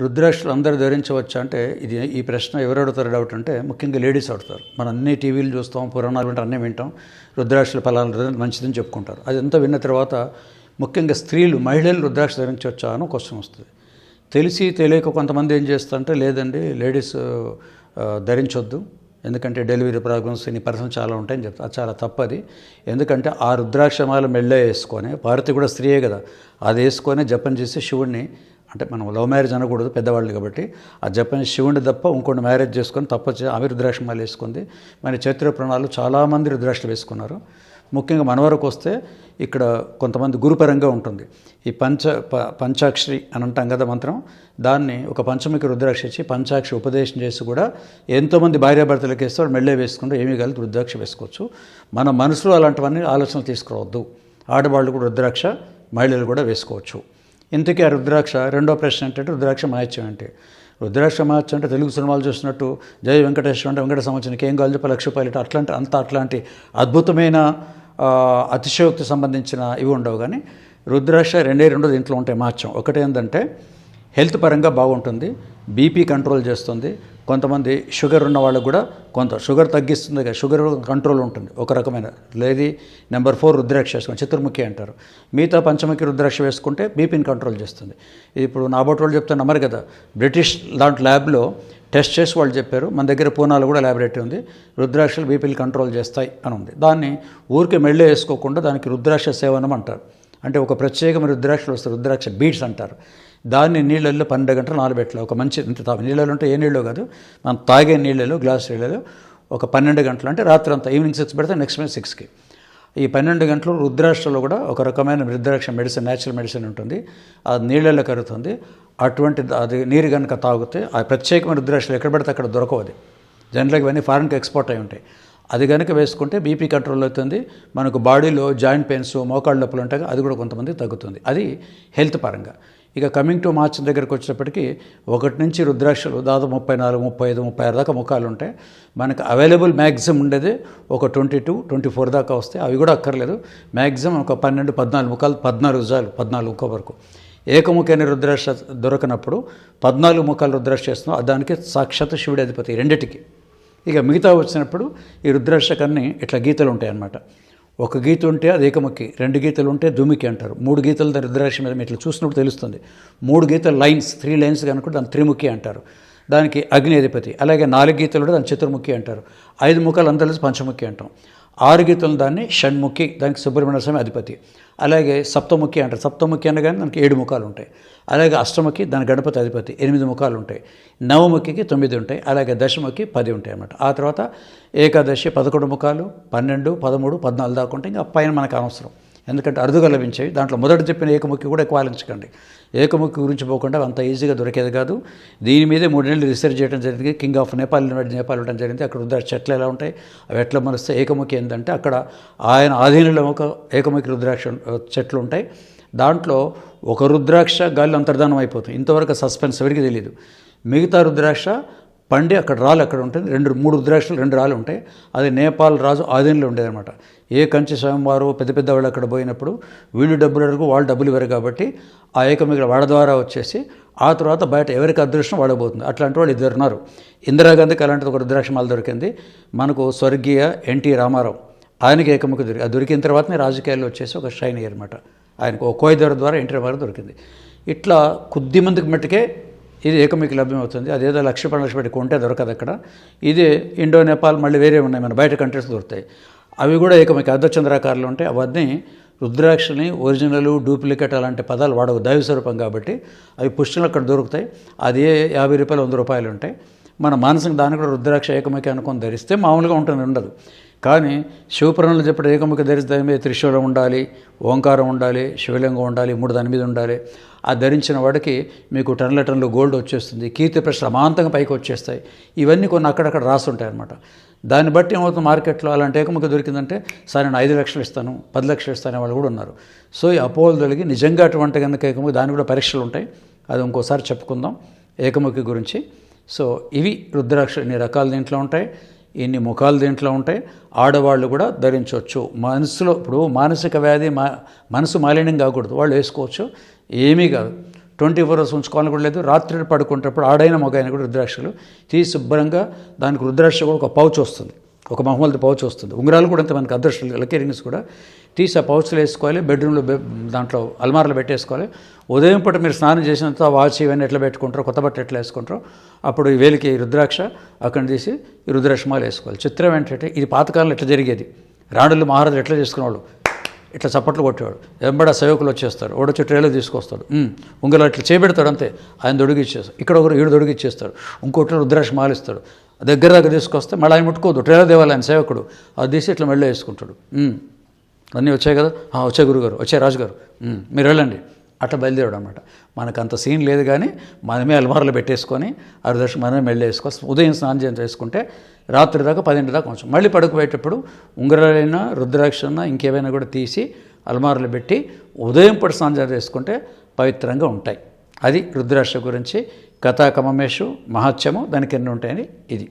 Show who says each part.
Speaker 1: రుద్రాక్షలు అందరూ ధరించవచ్చా అంటే ఇది ఈ ప్రశ్న ఎవరు అడుగుతారు డౌట్ అంటే ముఖ్యంగా లేడీస్ అడుగుతారు. మనం అన్ని టీవీలు చూస్తాం పురాణాలు వింటాం అన్నీ వింటాం రుద్రాక్షలు ఫలాలు మంచిదని చెప్పుకుంటారు. అదంతా విన్న తర్వాత ముఖ్యంగా స్త్రీలు మహిళలు రుద్రాక్ష ధరించవచ్చా అని క్వశ్చన్ వస్తుంది. తెలిసి తెలియక కొంతమంది ఏం చేస్తారంటే లేదండి లేడీస్ ధరించొద్దు. ఎందుకంటే డెలివరీ ప్రాబ్లమ్స్ ఇన్ని పర్సన్ చాలా ఉంటాయని చెప్తారు. అది చాలా తప్పది. ఎందుకంటే ఆ రుద్రాక్షమాల మెళ్ళ వేసుకొని భారతి కూడా స్త్రీయే కదా అది వేసుకొని జపం చేసి శివుడిని అంటే మనం లవ్ మ్యారేజ్ అనకూడదు పెద్దవాళ్ళు కాబట్టి. ఆ జపనీస్ శివుని తప్ప ఇంకోటి మ్యారేజ్ చేసుకొని తప్ప చే- ఆమె రుద్రాక్షమాలు వేసుకుంది. మన చరిత్ర ప్రణాలు చాలామంది రుద్రాక్షలు వేసుకున్నారు. ముఖ్యంగా మన వరకు వస్తే ఇక్కడ కొంతమంది గురుపరంగా ఉంటుంది. ఈ పంచ ప- పంచాక్షరి అని అంటాం కదా మంత్రం. దాన్ని ఒక పంచమికి రుద్రాక్ష ఇచ్చి పంచాక్షి ఉపదేశం చేసి కూడా ఎంతోమంది భార్యాభర్తలకు వేస్తే వాళ్ళు మెళ్ళే వేసుకుంటూ ఏమీ కలిపి రుద్రాక్ష వేసుకోవచ్చు. మన మనసులో అలాంటివన్నీ ఆలోచనలు తీసుకురావద్దు. ఆడవాళ్ళు కూడా రుద్రాక్ష మహిళలు కూడా వేసుకోవచ్చు. ఇంతకీ ఆ రుద్రాక్ష? రెండో ప్రశ్న ఏంటంటే రుద్రాక్ష మహత్యం అంటే రుద్రాక్ష మహత్యం అంటే తెలుగు సినిమాలు చూసినట్టు జయ వెంకటేశ్వర అంటే వెంకట సంవత్సరానికి ఏం కావాలి చెప్ప లక్ష రూపాయలు అట్లాంటి అంత అట్లాంటి అద్భుతమైన అతిశయోక్తి సంబంధించిన ఇవి ఉండవు. కానీ రుద్రాక్ష రెండే రెండు దీంట్లో ఉంటాయి మహత్యం. ఒకటి ఏంటంటే హెల్త్ పరంగా బాగుంటుంది బీపీ కంట్రోల్ చేస్తుంది కొంతమంది షుగర్ ఉన్న వాళ్ళకు కూడా కొంత షుగర్ తగ్గిస్తుంది కదా షుగర్ కంట్రోల్ ఉంటుంది ఒక రకమైన. లేది నెంబర్ ఫోర్ రుద్రాక్ష వేసుకొని చతుర్ముఖి అంటారు. మిగతా పంచముఖి రుద్రాక్ష వేసుకుంటే బీపీని కంట్రోల్ చేస్తుంది. ఇప్పుడు నా బోటి వాళ్ళు చెప్తే నమ్మరు కదా బ్రిటిష్ దాంట్లో ల్యాబ్లో టెస్ట్ చేసి వాళ్ళు చెప్పారు మన దగ్గర పూనాలో కూడా ల్యాబొరేటరీ ఉంది రుద్రాక్షలు బీపీలు కంట్రోల్ చేస్తాయి అని ఉంది. దాన్ని ఊరికే మెళ్ళే వేసుకోకుండా దానికి రుద్రాక్ష సేవనం అంటారు. అంటే ఒక ప్రత్యేకమైన రుద్రాక్షలు వస్తాయి రుద్రాక్ష బీడ్స్ అంటారు. దాన్ని నీళ్ళల్లో పన్నెండు గంటలు నానబెట్టాలి. ఒక మంచి ఇంత తా- నీళ్ళలో ఉంటే ఏ నీళ్ళు కాదు. మనం తాగే నీళ్ళలో గ్లాస్ నీళ్ళలో ఒక పన్నెండు గంటలు అంటే రాత్రి అంతా ఈవినింగ్ సిక్స్ పెడితే నెక్స్ట్ డే సిక్స్కి. ఈ పన్నెండు గంటలు రుద్రాక్షలో కూడా ఒక రకమైన రుద్రాక్ష మెడిసిన్ న్యాచురల్ మెడిసిన్ ఉంటుంది. అది నీళ్ళలో కరుగుతుంది. అటువంటి అది నీరు కనుక తాగితే ఆ ప్రత్యేకమైన రుద్రాక్షలు ఎక్కడ పడితే అక్కడ దొరకవు జనరల్గా ఇవన్నీ ఫారిన్కి ఎక్స్పోర్ట్ అయి ఉంటాయి. అది కనుక వేసుకుంటే బీపీ కంట్రోల్ అవుతుంది. మనకు బాడీలో జాయింట్ పెయిన్స్ మోకాళ్ళ నొప్పులు ఉంటాయి. అది కూడా కొంతమంది తగ్గుతుంది. అది హెల్త్ పరంగా. ఇక కమింగ్ టు మార్చ్ దగ్గరికి వచ్చేటప్పటికి ఒకటి నుంచి రుద్రాక్షలు దాదాపు ముప్పై నాలుగు ముప్పై ఐదు ముప్పై ఆరు దాకా ముఖాలు ఉంటాయి. మనకు అవైలబుల్ మ్యాక్సిమం ఉండేది ఒక ట్వంటీ టూ ట్వంటీ ఫోర్ దాకా వస్తాయి అవి కూడా అక్కర్లేదు. మ్యాక్సిమం ఒక పన్నెండు పద్నాలుగు ముఖాలు పద్నాలుగు జాలు పద్నాలుగు ముఖ వరకు. ఏకముఖైన రుద్రాక్ష దొరకనప్పుడు పద్నాలుగు ముఖాలు రుద్రాక్ష చేస్తున్నాం దానికి సాక్షాత్ శివుడి అధిపతి రెండిటికి. ఇక మిగతా వచ్చినప్పుడు ఈ రుద్రాక్షకన్ని ఇట్లా గీతలు ఉంటాయి అన్నమాట ఒక గీత ఉంటే అది ఏకముఖి రెండు గీతలు ఉంటే దుమికి అంటారు. మూడు గీతలు దాని రుద్రాక్ష మీద ఇట్లా చూసినప్పుడు తెలుస్తుంది. మూడు గీతలు లైన్స్ త్రీ లైన్స్ కనుక దాని త్రిముఖి అంటారు. దానికి అగ్ని అధిపతి అలాగే నాలుగు గీతలు కూడా దాని చతుర్ముఖి అంటారు. ఐదు ముఖాలు అందరూ పంచముఖి అంటాం. ఆరు గీతలు దాన్ని షణ్ముఖి దానికి సుబ్రహ్మణ్య స్వామి అధిపతి. అలాగే సప్తముఖి అంటారు. సప్తముఖి అనగానే దానికి ఏడు ముఖాలు ఉంటాయి. అలాగే అష్టముఖి దాని గణపతి అధిపతి ఎనిమిది ముఖాలు ఉంటాయి. నవముఖికి తొమ్మిది ఉంటాయి. అలాగే దశముఖి పది ఉంటాయి అన్నమాట. ఆ తర్వాత ఏకాదశి పదకొండు ముఖాలు పన్నెండు పదమూడు పద్నాలుగు దాకా ఉంటాయి. ఇంకా పైన మనకు అనవసరం. ఎందుకంటే అరుదుగా లభించేవి. దాంట్లో మొదట చెప్పిన ఏకముఖి కూడా ఎక్కువ ఆలోచించకండి. ఏకముఖి గురించి పోకుండా అంత ఈజీగా దొరికేది కాదు. దీని మీదే మూడేళ్ళు రీసెర్చ్ చేయడం జరిగింది. King of Nepal university Nepal ఉండడం జరిగింది. అక్కడ రుద్రాక్ష చెట్లు ఎలా ఉంటాయి? అవి ఎట్లా మరిస్తే ఏకముఖి ఏంటంటే అక్కడ ఆయన ఆధీనంలో ఒక ఏకముఖి రుద్రాక్ష చెట్లు ఉంటాయి. దాంట్లో ఒక రుద్రాక్ష గాలి అంతర్ధానం అయిపోతుంది ఇంతవరకు సస్పెన్స్ ఎవరికి తెలియదు మిగతా రుద్రాక్ష పండి అక్కడ రాళ్ళు అక్కడ ఉంటుంది రెండు మూడు రుద్రాక్షలు రెండు రాళ్ళు ఉంటాయి. అది నేపాల్ రాజు ఆధీనంలో ఉండేదన్నమాట. ఏ కంచి స్వామివారు పెద్ద పెద్ద వాళ్ళు అక్కడ పోయినప్పుడు వీళ్ళు డబ్బులు అడుగు వాళ్ళు డబ్బులు ఇవ్వరు కాబట్టి ఆ ఏకమిగిల వాళ్ళ ద్వారా వచ్చేసి ఆ తర్వాత బయట ఎవరికి అదృష్టం వాడబోతుంది అట్లాంటి వాళ్ళు ఇద్దరు ఉన్నారు. ఇందిరాగాంధీకి అలాంటిది ఒక రుద్రాక్షమాల దొరికింది. మనకు స్వర్గీయ ఎన్టీ రామారావు ఆయనకి ఏకముఖ దొరికి అది దొరికిన తర్వాతనే రాజకీయాల్లో వచ్చేసి ఒక షైన్ అనమాట ఆయనకు ఒక కోయిదర ద్వారా ఎన్టీ రామారావు దొరికింది. ఇట్లా కొద్ది మందికి మట్టుకే ఇది ఏకమికి లభ్యమవుతుంది. అదేదో లక్ష పది లక్ష పెట్టి కొంటే దొరకదు అక్కడ. ఇదే ఇండో నేపాల్ మళ్ళీ వేరే ఉన్నాయి. మన బయట కంట్రీస్ దొరుకుతాయి. అవి కూడా ఏకమికి. అర్ధచంద్రాకారాలు ఉంటాయి అవన్నీ రుద్రాక్షని ఒరిజినల్ డూప్లికేట్ అలాంటి పదాలు వాడవు. దైవ స్వరూపం కాబట్టి అవి పుష్టిలు అక్కడ దొరుకుతాయి. అది యాభై రూపాయలు వంద రూపాయలు ఉంటాయి. మన మానసిక దాన్ని కూడా రుద్రాక్ష ఏకముఖి అనుకొని ధరిస్తే మామూలుగా ఉంటుంది ఉండదు. కానీ శివపురాణంలో చెప్పిన ఏకముఖి ధరిస్తే మీద త్రిశూలం ఉండాలి ఓంకారం ఉండాలి శివలింగం ఉండాలి మూడు దాని మీద ఉండాలి. ఆ ధరించిన వాడికి మీకు టన్నుల టన్నులు గోల్డ్ వచ్చేస్తుంది కీర్తి ప్రశ్న అమాంతంగా పైకి వచ్చేస్తాయి. ఇవన్నీ కొన్ని అక్కడక్కడ రాస్తుంటాయి అనమాట దాన్ని బట్టి ఏమవుతుంది మార్కెట్లో అలాంటి ఏకముఖి దొరికిందంటే సరే నేను ఐదు లక్షలు ఇస్తాను పది లక్షలు ఇస్తాను వాళ్ళు కూడా ఉన్నారు. సో ఈ అపోలు తొలగి నిజంగా అటువంటి కనుక ఏకముఖి దాని కూడా పరీక్షలు ఉంటాయి. అది ఇంకోసారి చెప్పుకుందాం. ఏకముఖి గురించి సో ఇవి రుద్రాక్ష ఇన్ని రకాలు దీంట్లో ఉంటాయి? ఇన్ని ముఖాలు దీంట్లో ఉంటాయి? ఆడవాళ్ళు కూడా ధరించవచ్చు. మనసులో ఇప్పుడు మానసిక వ్యాధి మా మనసు మాలిన్యం కాకూడదు. వాళ్ళు వేసుకోవచ్చు. ఏమీ కాదు. ట్వంటీ ఫోర్ అవర్స్ ఉంచుకోవాలని కూడా లేదు. రాత్రి పడుకుంటప్పుడు ఆడైన మగైన కూడా రుద్రాక్షలు. తీసి శుభ్రంగా దానికి రుద్రాక్ష కూడా ఒక పౌచ్ వస్తుంది. ఒక మహమ్మల్ది పౌచ్ వస్తుంది. ఉంగరాలు కూడా అంత మనకి అదృష్టం. లక్కీ రింగ్స్ కూడా తీసి ఆ పౌచ్లు వేసుకోవాలి బెడ్రూమ్లో దాంట్లో అల్మార్లు పెట్టేసుకోవాలి. ఉదయం పూట మీరు స్నానం చేసినంత వాచ్ ఇవన్నీ ఎట్లా పెట్టుకుంటారో కొత్త బట్ట ఎట్లా వేసుకుంటారో అప్పుడు ఈ వేలికి రుద్రాక్ష అక్కడ తీసి ఈ రుద్రాక్షమాలు వేసుకోవాలి. చిత్రం ఏంటంటే ఇది పాతకాలంలో ఎట్లా జరిగేది? రాణులు మహారాజులు ఎట్లా చేసుకునేవాళ్ళు? ఇట్లా చప్పట్లు కొట్టేవాడు. వెంబడ సేవకులు వచ్చేస్తారు. ఓడొచ్చి ట్రేలో తీసుకొస్తాడు. ఉమ్, ఉంగలో ఇట్లా చేపెడతాడు అంతే. ఆయన దొడిగి ఇచ్చేస్తాడు ఇక్కడ ఒకరు ఈడు దొడిగి ఇచ్చేస్తాడు ఇంకోటి రుద్రాక్ష మాలిస్తాడు దగ్గర దగ్గర తీసుకొస్తే మళ్ళీ ఆయన ముట్టుకోదు ట్రైలర్ దేవాలయం సేవకుడు. అది తీసి ఇట్లా మెళ్ళ వేసుకుంటాడు. అన్నీ వచ్చాయి కదా? వచ్చే గురుగారు వచ్చే రాజుగారు. మీరు వెళ్ళండి. అట్లా బయలుదేరాడు అనమాట మనకు అంత సీన్ లేదు కానీ మనమే అల్మార్లో పెట్టేసుకొని అరదర్శ మనమే మెళ్ళ వేసుకొస్తాం ఉదయం స్నానం చేసి చేసుకుంటే రాత్రి దాకా పదింటి దాకా కొంచెం మళ్ళీ పడుకుపోయేటప్పుడు ఉంగరాలైనా అయినా ఇంకేమైనా కూడా తీసి అల్మార్లో పెట్టి ఉదయం పడి స్నానం చేసుకుంటే పవిత్రంగా ఉంటాయి. అది రుద్రాక్ష గురించి కథాకమమేషు మహత్యము దానికి ఎన్ని ఉంటాయని ఇది.